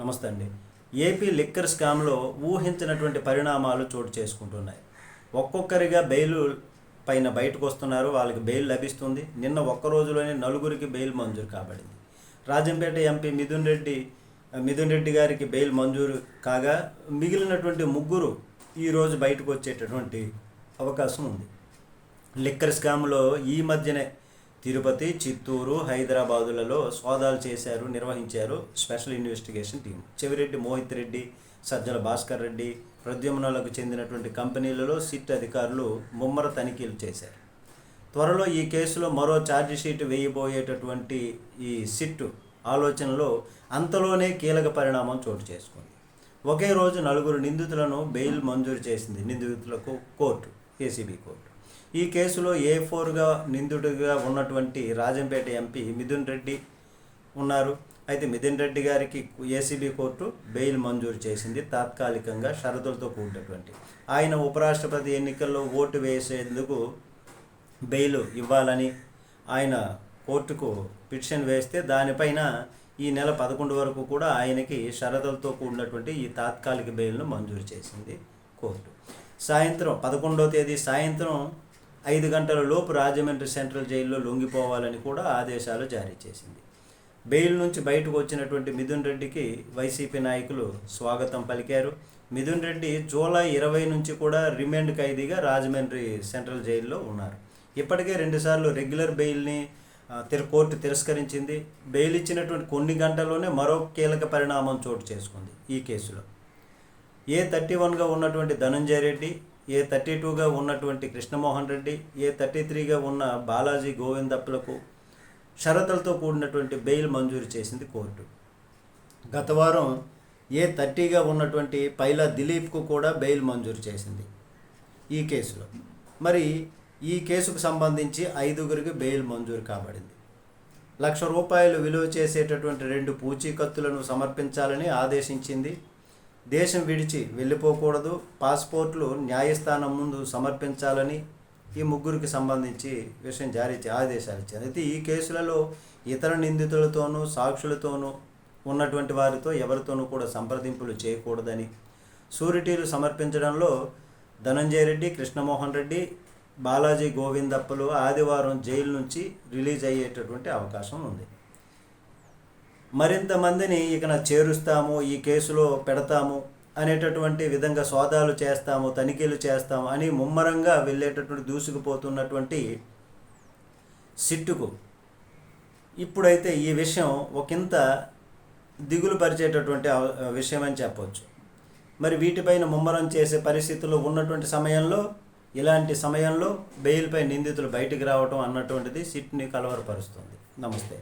నమస్తే అండి. AP liquor స్కామ్లో ఊహించినటువంటి పరిణామాలు చోటు చేసుకుంటున్నాయి. ఒక్కొక్కరిగా బెయిల్ పైన బయటకు వస్తున్నారు వాళ్ళకి బెయిల్ లభిస్తుంది. నిన్న ఒక్క రోజులోనే నలుగురికి బెయిల్ మంజూరు కాబడింది. రాజంపేట ఎంపీ మిథున్ రెడ్డి మిథున్ రెడ్డి గారికి బెయిల్ మంజూరు కాగా మిగిలినటువంటి ముగ్గురు ఈరోజు బయటకు వచ్చేటటువంటి అవకాశం ఉంది. లిక్కర్ స్కామ్లో ఈ మధ్యనే తిరుపతి చిత్తూరు హైదరాబాదులలో సోదాలు చేశారు నిర్వహించారు special investigation team. Chevireddy Mohith Reddy Sajjala Bhaskar Reddy ప్రద్యుమ్నాలకు చెందినటువంటి కంపెనీలలో సిట్ అధికారులు ముమ్మర తనిఖీలు చేశారు. త్వరలో ఈ కేసులో మరో ఛార్జిషీట్ వేయబోయేటటువంటి ఈ సిట్టు ఆలోచనలో అంతలోనే కీలక పరిణామం చోటు చేసుకుంది. ఒకే రోజు నలుగురు నిందితులను బెయిల్ మంజూరు చేసింది నిందితులకు కోర్టు ఏసీబీ కోర్టు. ఈ కేసులో ఏ ఫోర్గా నిందితుడిగా ఉన్నటువంటి రాజంపేట ఎంపీ మిథున్ రెడ్డి ఉన్నారు. అయితే మిథున్ రెడ్డి గారికి ఏసీబీ కోర్టు బెయిల్ మంజూరు చేసింది తాత్కాలికంగా షరతులతో కూడినటువంటి. ఆయన ఉపరాష్ట్రపతి ఎన్నికల్లో ఓటు వేసేందుకు బెయిల్ ఇవ్వాలని ఆయన కోర్టుకు పిటిషన్ వేస్తే దానిపైన ఈ నెల పదకొండు వరకు కూడా ఆయనకి షరతులతో కూడినటువంటి ఈ తాత్కాలిక బెయిల్ను మంజూరు చేసింది కోర్టు. సాయంత్రం పదకొండవ తేదీ సాయంత్రం ఐదు గంటల లోపు రాజమండ్రి సెంట్రల్ జైల్లో లొంగిపోవాలని కూడా ఆదేశాలు జారీ చేసింది. బెయిల్ నుంచి బయటకు వచ్చినటువంటి మిథున్ రెడ్డికి వైసీపీ నాయకులు స్వాగతం పలికారు. మిథున్ రెడ్డి జూలై ఇరవై నుంచి కూడా రిమాండ్ ఖైదీగా రాజమండ్రి సెంట్రల్ జైల్లో ఉన్నారు. ఇప్పటికే రెండుసార్లు రెగ్యులర్ బెయిల్ని తిర కోర్టు తిరస్కరించింది. బెయిల్ ఇచ్చినటువంటి కొన్ని గంటల్లోనే మరో కీలక పరిణామం చోటు చేసుకుంది ఈ కేసులో. ఏ థర్టీ వన్గా ఉన్నటువంటి ధనంజయ రెడ్డి ఏ థర్టీ టూగా ఉన్నటువంటి కృష్ణమోహన్ రెడ్డి ఏ థర్టీ త్రీగా ఉన్న బాలాజీ గోవిందప్పలకు షరతులతో కూడినటువంటి బెయిల్ మంజూరు చేసింది కోర్టు. గత వారం ఏ థర్టీగా ఉన్నటువంటి పైలా దిలీప్కు కూడా బెయిల్ మంజూరు చేసింది ఈ కేసులో. మరి ఈ కేసుకు సంబంధించి ఐదుగురికి బెయిల్ మంజూరు కాబడింది. లక్ష రూపాయలు విలువ చేసేటటువంటి రెండు పూచీకత్తులను సమర్పించాలని ఆదేశించింది దేశం విడిచి వెళ్ళిపోకూడదు పాస్పోర్ట్లు న్యాయస్థానం ముందు సమర్పించాలని ఈ ముగ్గురికి సంబంధించి విషయం జారీ చే- ఆదేశాలు ఇచ్చారు. అయితే ఈ కేసులలో ఇతర నిందితులతోనూ సాక్షులతోనూ ఉన్నటువంటి వారితో ఎవరితోనూ కూడా సంప్రదింపులు చేయకూడదని సూరిటీలు సమర్పించడంలో ధనంజయ రెడ్డి కృష్ణమోహన్ రెడ్డి బాలాజీ గోవిందప్పలు ఆదివారం జైలు నుంచి రిలీజ్ అయ్యేటటువంటి అవకాశం ఉంది. మరింతమందిని ఇక చేరుస్తాము ఈ కేసులో పెడతాము అనేటటువంటి విధంగా సోదాలు చేస్తాము తనిఖీలు చేస్తాము అని ముమ్మరంగా వెళ్ళేటటువంటి దూసుకుపోతున్నటువంటి సిట్టుకు ఇప్పుడైతే ఈ విషయం ఒకంత దిగులు పరిచేటటువంటి విషయం అని చెప్పవచ్చు మరి వీటిపైన ముమ్మరం చేసే పరిస్థితుల్లో ఉన్నటువంటి సమయంలో ఇలాంటి సమయంలో బెయిల్పై నిందితులు బయటికి రావటం అన్నటువంటిది సిట్ని కలవరపరుస్తుంది. నమస్తే.